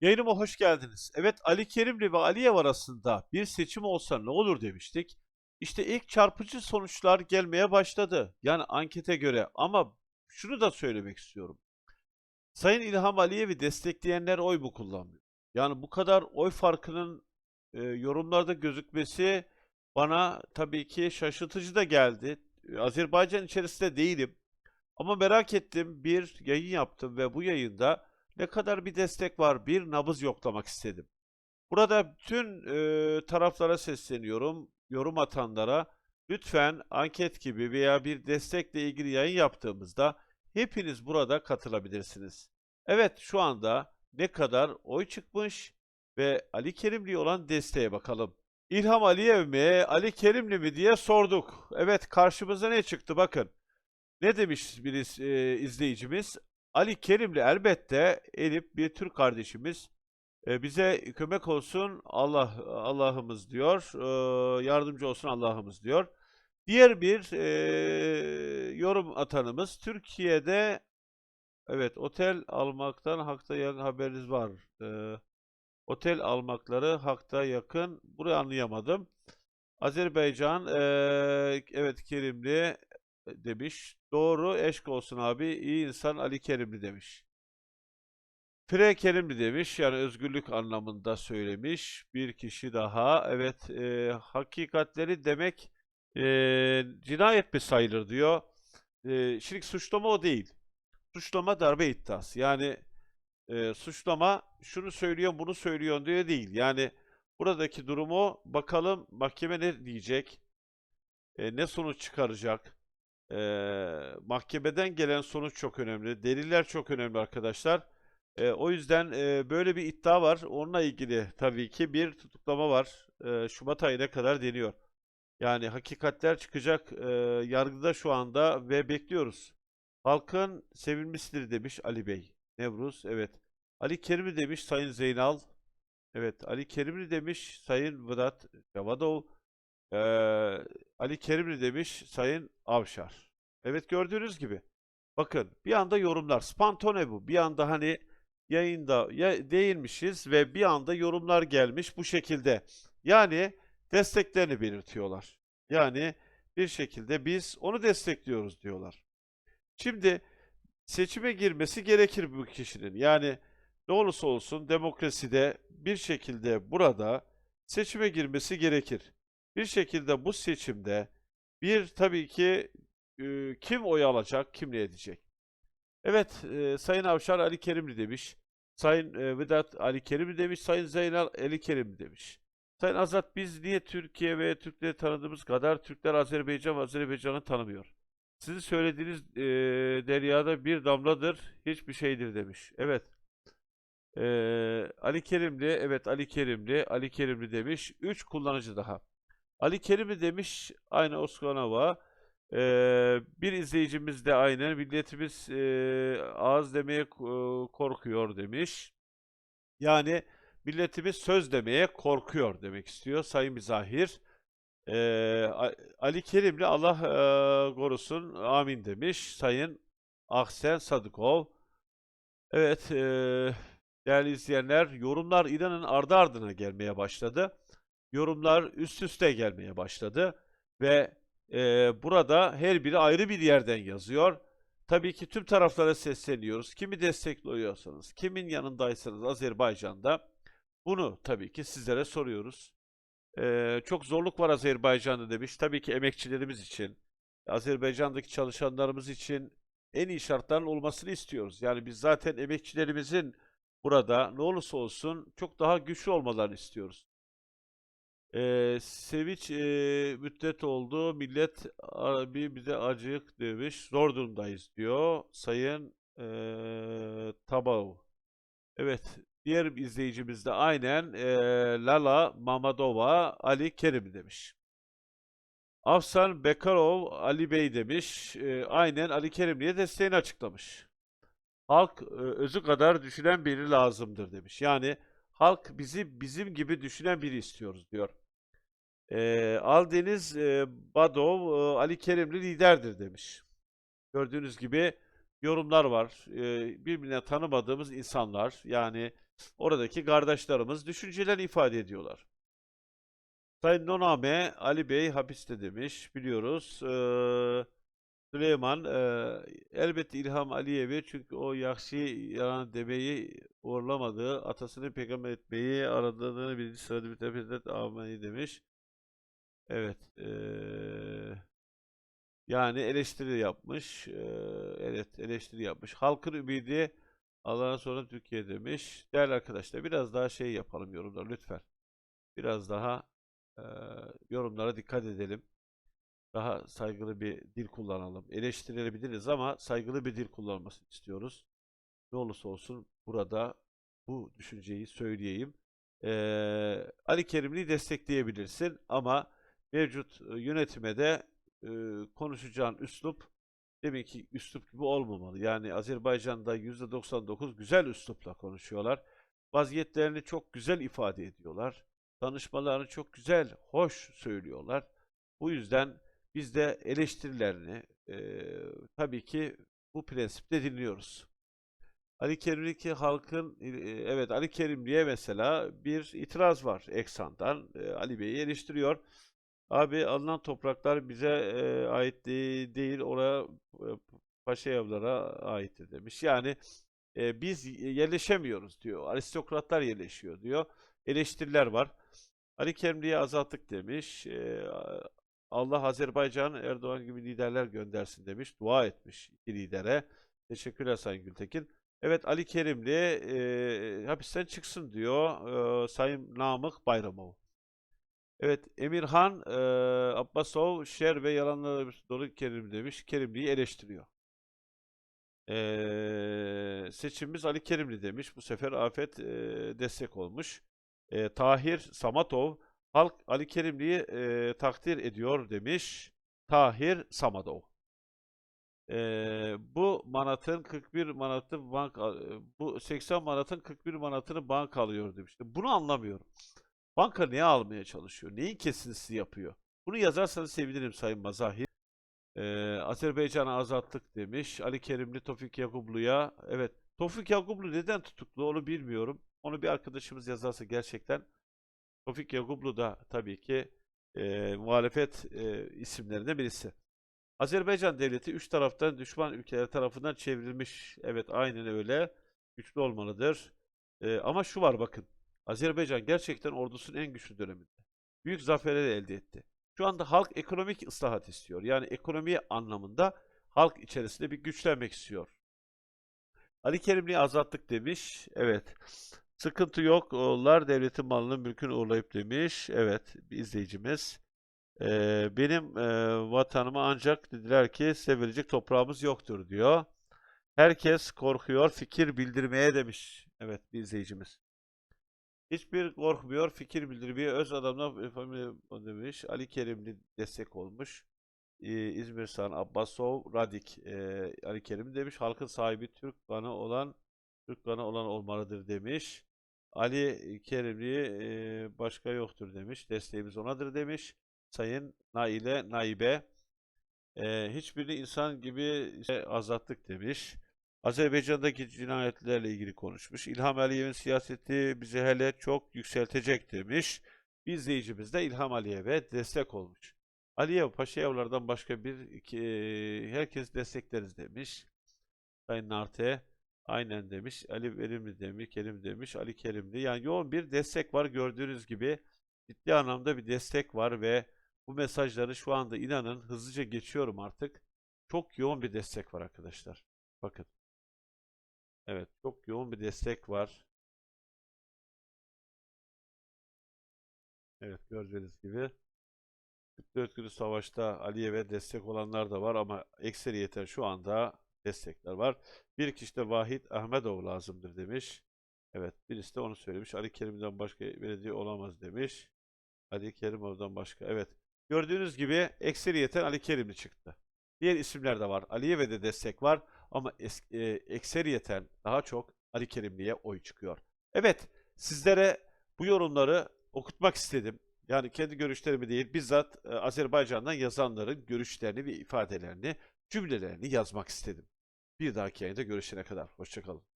Yayınıma hoş geldiniz. Evet Ali Kerimli ve Aliyev arasında bir seçim olsa ne olur demiştik. İşte ilk çarpıcı sonuçlar gelmeye başladı. Yani ankete göre ama şunu da söylemek istiyorum. Sayın İlham Aliyev'i destekleyenler oy mu kullanmıyor? Yani bu kadar oy farkının e, yorumlarda gözükmesi bana tabii ki şaşırtıcı da geldi. Azerbaycan içerisinde değilim. Ama merak ettim, bir yayın yaptım ve bu yayında ne kadar bir destek var, bir nabız yoklamak istedim. Burada bütün e, taraflara sesleniyorum, yorum atanlara. Lütfen anket gibi veya bir destekle ilgili yayın yaptığımızda hepiniz burada katılabilirsiniz. Evet, şu anda ne kadar oy çıkmış ve Ali Kerimli'ye olan desteğe bakalım. İlham Aliyev mi, Ali Kerimli mi diye sorduk. Evet, karşımıza ne çıktı bakın. Ne demiş bir e, izleyicimiz? Ali Kerimli elbette Elif bir Türk kardeşimiz. E, bize kömek olsun Allah Allah'ımız diyor. E, yardımcı olsun Allah'ımız diyor. Diğer bir e, yorum atanımız Türkiye'de evet otel almaktan hakta yakın haberiniz var. E, otel almakları hakta yakın. Burayı anlayamadım. Azerbaycan e, evet Kerimli demiş. Doğru eşk olsun abi. İyi insan Ali Kerimli demiş. Pire Kerimli demiş. Yani özgürlük anlamında söylemiş. Bir kişi daha. Evet e, hakikatleri demek e, cinayet mi sayılır diyor. E, şimdi suçlama o değil. Suçlama darbe iddiası. Yani e, suçlama şunu söylüyor bunu söylüyor diye değil. Yani buradaki durumu bakalım mahkeme ne diyecek? E, ne sonuç çıkaracak? Eee, mahkemeden gelen sonuç çok önemli. Deliller çok önemli arkadaşlar. Eee, o yüzden eee, böyle bir iddia var. Onunla ilgili tabii ki bir tutuklama var. Eee, Şubat ayına kadar deniyor. Yani hakikatler çıkacak eee, yargıda şu anda ve bekliyoruz. Halkın sevilmesidir demiş Ali Bey. Nevruz, evet. Ali Kerimli demiş Sayın Zeynal. Evet, Ali Kerimli demiş Sayın Vedat Cavadov. Eee, Ali Kerimli demiş Sayın Avşar. Evet gördüğünüz gibi. Bakın bir anda yorumlar. Spantone bu. Bir anda hani yayında ya değilmişiz ve bir anda yorumlar gelmiş bu şekilde. Yani desteklerini belirtiyorlar. Yani bir şekilde biz onu destekliyoruz diyorlar. Şimdi seçime girmesi gerekir bu kişinin. Yani ne olursa olsun demokraside bir şekilde burada seçime girmesi gerekir. Bir şekilde bu seçimde bir tabii ki e, kim oy alacak, kim ne edecek? Evet, e, Sayın Avşar Ali Kerimli demiş. Sayın e, Vedat Ali Kerimli demiş. Sayın Zeynal Ali Kerimli demiş. Sayın Azat biz niye Türkiye ve Türkleri tanıdığımız kadar Türkler Azerbaycan ve Azerbaycan'ı tanımıyor? Sizin söylediğiniz e, deryada bir damladır, hiçbir şeydir demiş. Evet. E, Ali Kerimli, evet Ali Kerimli, Ali Kerimli demiş. Üç kullanıcı daha. Ali Kerimli demiş, aynı Oskanova. Ee, bir izleyicimiz de aynen milletimiz e, ağız demeye e, korkuyor demiş. Yani milletimiz söz demeye korkuyor demek istiyor Sayın Mizahir. Ee, Ali Kerimli Allah e, korusun amin demiş Sayın Ahsen Sadıkov. Evet e, değerli izleyenler yorumlar inanın ardı ardına gelmeye başladı. Yorumlar üst üste gelmeye başladı ve ee, burada her biri ayrı bir yerden yazıyor. Tabii ki tüm taraflara sesleniyoruz. Kimi destekliyorsanız, kimin yanındaysanız Azerbaycan'da bunu tabii ki sizlere soruyoruz. Ee, çok zorluk var Azerbaycan'da demiş. Tabii ki emekçilerimiz için, Azerbaycan'daki çalışanlarımız için en iyi şartların olmasını istiyoruz. Yani biz zaten emekçilerimizin burada ne olursa olsun çok daha güçlü olmalarını istiyoruz. Ee, Sevinç e, müddet oldu. Millet abi bize acık demiş. Zor durumdayız diyor. Sayın e, Tabav. Evet. Diğer izleyicimiz de aynen e, Lala Mamadova Ali Kerim demiş. Afsan Bekarov Ali Bey demiş. E, aynen Ali Kerimli'ye desteğini açıklamış. Halk e, özü kadar düşünen biri lazımdır demiş. Yani halk bizi bizim gibi düşünen biri istiyoruz diyor. Ee, Aldeniz e, Badov e, Ali Kerimli liderdir demiş. Gördüğünüz gibi yorumlar var. Ee, birbirine tanımadığımız insanlar yani oradaki kardeşlerimiz düşüncelerini ifade ediyorlar. Sayın Noname, Ali Bey hapiste demiş, biliyoruz. Ee, Süleyman, e, elbette İlham Aliyev'i çünkü o Yakşi yalan demeyi uğurlamadığı, atasını peygamber etmeyi aradığını birinci sırada bir almayı demiş. Evet, eee, yani eleştiri yapmış, eee, evet eleştiri yapmış. Halkın ümidi Allah'ın sonra Türkiye demiş. Değerli arkadaşlar biraz daha şey yapalım yorumlar lütfen. Biraz daha eee, yorumlara dikkat edelim. Daha saygılı bir dil kullanalım. Eleştirilebiliriz ama saygılı bir dil kullanmasını istiyoruz. Ne olursa olsun burada bu düşünceyi söyleyeyim. Eee, Ali Kerimli'yi destekleyebilirsin ama mevcut e, yönetime de e, konuşacağın üslup demek ki üslup gibi olmamalı. Yani Azerbaycan'da %99 güzel üslupla konuşuyorlar. Vaziyetlerini çok güzel ifade ediyorlar. Danışmalarını çok güzel, hoş söylüyorlar. Bu yüzden biz de eleştirilerini e, tabii ki bu prensiple dinliyoruz. Ali Kerim'deki halkın e, evet Ali Kerimli'ye mesela bir itiraz var Eksan'dan. E, Ali Bey'i eleştiriyor. Abi alınan topraklar bize e, ait de- değil, oraya e, Paşayevlara aittir demiş. Yani e, biz yerleşemiyoruz diyor. Aristokratlar yerleşiyor diyor. Eleştiriler var. Ali Kerimli'ye azalttık demiş. E, Allah Azerbaycan Erdoğan gibi liderler göndersin demiş. Dua etmiş iki lidere. Teşekkürler Sayın Gültekin. Evet Ali Kerimli e, hapisten çıksın diyor e, Sayın Namık Bayramov. Evet Emirhan e, Abbasov şer ve yalanlarla dolu Kerim demiş. Kerimli'yi eleştiriyor. E, seçimimiz Ali Kerimli demiş. Bu sefer Afet e, destek olmuş. E, Tahir Samatov halk Ali Kerimli'yi e, takdir ediyor demiş. Tahir Samatov. Ee, bu manatın 41 manatı bank bu 80 manatın 41 manatını banka alıyor demişti. Bunu anlamıyorum. Banka niye almaya çalışıyor? Neyin kesintisi yapıyor? Bunu yazarsanız sevinirim Sayın Mazahir. Ee, Azerbaycan'a azattık demiş. Ali Kerimli Tofik Yakublu'ya. Evet. Tofik Yakublu neden tutuklu onu bilmiyorum. Onu bir arkadaşımız yazarsa gerçekten. Tofik Yakublu da tabii ki e, muhalefet e, isimlerinden birisi. Azerbaycan devleti üç taraftan düşman ülkeler tarafından çevrilmiş. Evet aynen öyle. Güçlü olmalıdır. Ee, ama şu var bakın. Azerbaycan gerçekten ordusunun en güçlü döneminde. Büyük zaferleri elde etti. Şu anda halk ekonomik ıslahat istiyor. Yani ekonomi anlamında halk içerisinde bir güçlenmek istiyor. Ali Kerimli'yi azalttık demiş. Evet. Sıkıntı yok. Oğullar devletin malını mülkünü uğurlayıp demiş. Evet. Bir izleyicimiz. Ee, benim e, vatanıma ancak dediler ki sevilecek toprağımız yoktur diyor. Herkes korkuyor fikir bildirmeye demiş. Evet bir izleyicimiz. Hiçbir korkmuyor fikir bildirmeye öz adamdan efendim, demiş. Ali Kerimli destek olmuş. Ee, İzmir San Abbasov Radik e, Ali Kerim demiş. Halkın sahibi Türk kanı olan Türk kanı olan olmalıdır demiş. Ali Kerimli e, başka yoktur demiş. Desteğimiz onadır demiş. Sayın Naile Naibe e, hiçbirini insan gibi işte azattık demiş. Azerbaycan'daki cinayetlerle ilgili konuşmuş. İlham Aliyev'in siyaseti bizi hele çok yükseltecek demiş. Bir izleyicimiz de İlham Aliyev'e destek olmuş. Aliyev Paşayevlerden başka bir iki, e, herkes destekleriz demiş. Sayın Narte aynen demiş. Ali Verimli demiş, Kerim demiş, Ali Kerimli. Yani yoğun bir destek var gördüğünüz gibi. Ciddi anlamda bir destek var ve bu mesajları şu anda inanın hızlıca geçiyorum artık. Çok yoğun bir destek var arkadaşlar. Bakın. Evet, çok yoğun bir destek var. Evet, gördüğünüz gibi. 44 günlük savaşta Aliyev'e destek olanlar da var ama ekseriyeten şu anda destekler var. Bir kişi de Vahit Ahmedov lazımdır demiş. Evet, birisi de onu söylemiş. Ali Kerim'den başka belediye olamaz demiş. Ali Kerimov'dan başka. Evet. Gördüğünüz gibi ekseriyeten Ali Kerimli çıktı. Diğer isimler de var. Aliye've de destek var ama es- e, ekseriyeten daha çok Ali Kerimli'ye oy çıkıyor. Evet, sizlere bu yorumları okutmak istedim. Yani kendi görüşlerimi değil, bizzat e, Azerbaycan'dan yazanların görüşlerini ve ifadelerini, cümlelerini yazmak istedim. Bir dahaki yayında görüşene kadar. Hoşçakalın.